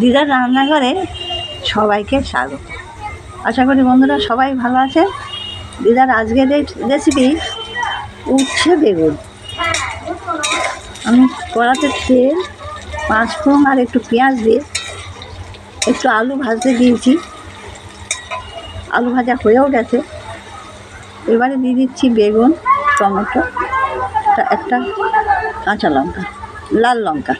দিদার রান্নাঘরে সবাইকে স্বাগত। আশা করি বন্ধুরা সবাই ভালো আছে দিদার আজকের রেসিপি উচ্ছে বেগুন। আমি কড়াতে তেল, পাঁচফোড়ন আর একটু পেঁয়াজ দিয়ে একটু আলু ভাজতে দিয়েছি। আলু ভাজা হয়েও গেছে। এবারে দিয়ে দিচ্ছি বেগুন, টমেটো একটা কাঁচা লঙ্কা, লাল লঙ্কা।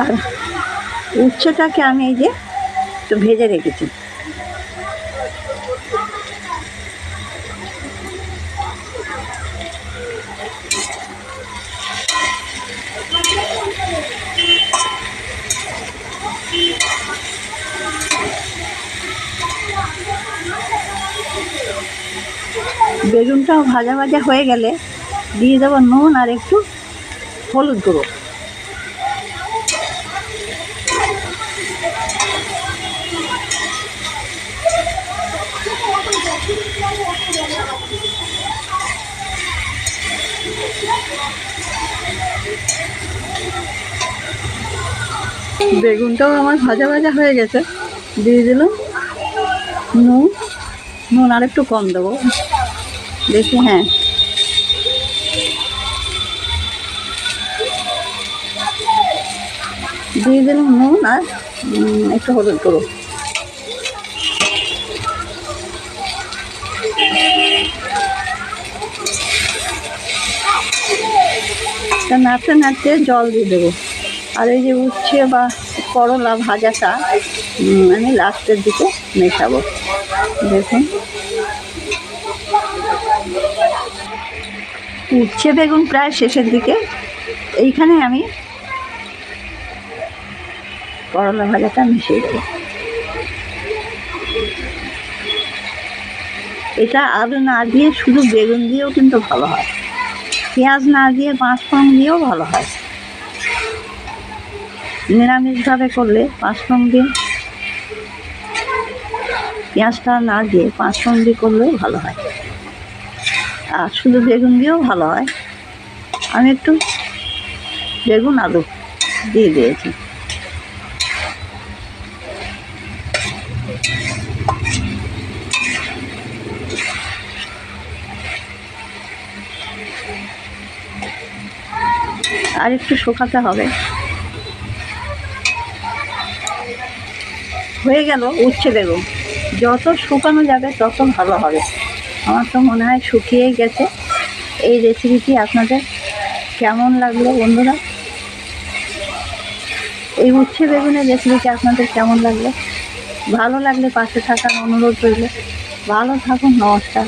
আর উচ্ছেটাকে আমি এই যে একটু ভেজে রেখেছি। বেগুনটাও ভাজা ভাজা হয়ে গেলে দিয়ে দেবো নুন আর একটু হলুদ গুঁড়ো। বেগুনটাও আমার ভাজা ভাজা হয়ে গেছে। দিয়ে দিলাম নুন। নুন আর একটু কম দেবো। দেখি হ্যাঁ। দিয়ে দিলাম নুন আর একটু হলুদ গুঁড়ো। নাড়তে নাড়তে জল দিয়ে দেবো। আর এই যে উচ্ছে বা করলা ভাজাটা আমি লাস্টের দিকে মেশাবো। দেখুন। উচ্ছে বেগুন প্রায় শেষের দিকে। এইখানে আমি করলা ভাজাটা মিশিয়ে দেবো। এটা আলু না দিয়ে শুধু বেগুন দিয়েও কিন্তু ভালো হয়। পেঁয়াজ না দিয়ে পাঁচফোড়ন দিয়েও ভালো হয়। নিরামিষভাবে করলে পাঁচফোড়ন দিয়ে পেঁয়াজটা না দিয়ে পাঁচফোড়ন দিয়ে করলেও ভালো হয়। আর শুধু বেগুন দিয়েও ভালো হয়। আমি একটু বেগুন আলু দিয়ে দিয়েছি। আর একটু শুকাতে হবে। হয়ে গেল উচ্ছে বেগুন। যত শুকানো যাবে তত ভালো হবে। আমার তো মনে হয় শুকিয়েই গেছে। এই রেসিপিটি আপনাদের কেমন লাগল বন্ধুরা? এই উচ্ছে বেগুনের রেসিপিটি আপনাদের কেমন লাগল? ভালো লাগলে পাশে থাকার অনুরোধ রইল। ভালো থাকুন, নমস্কার।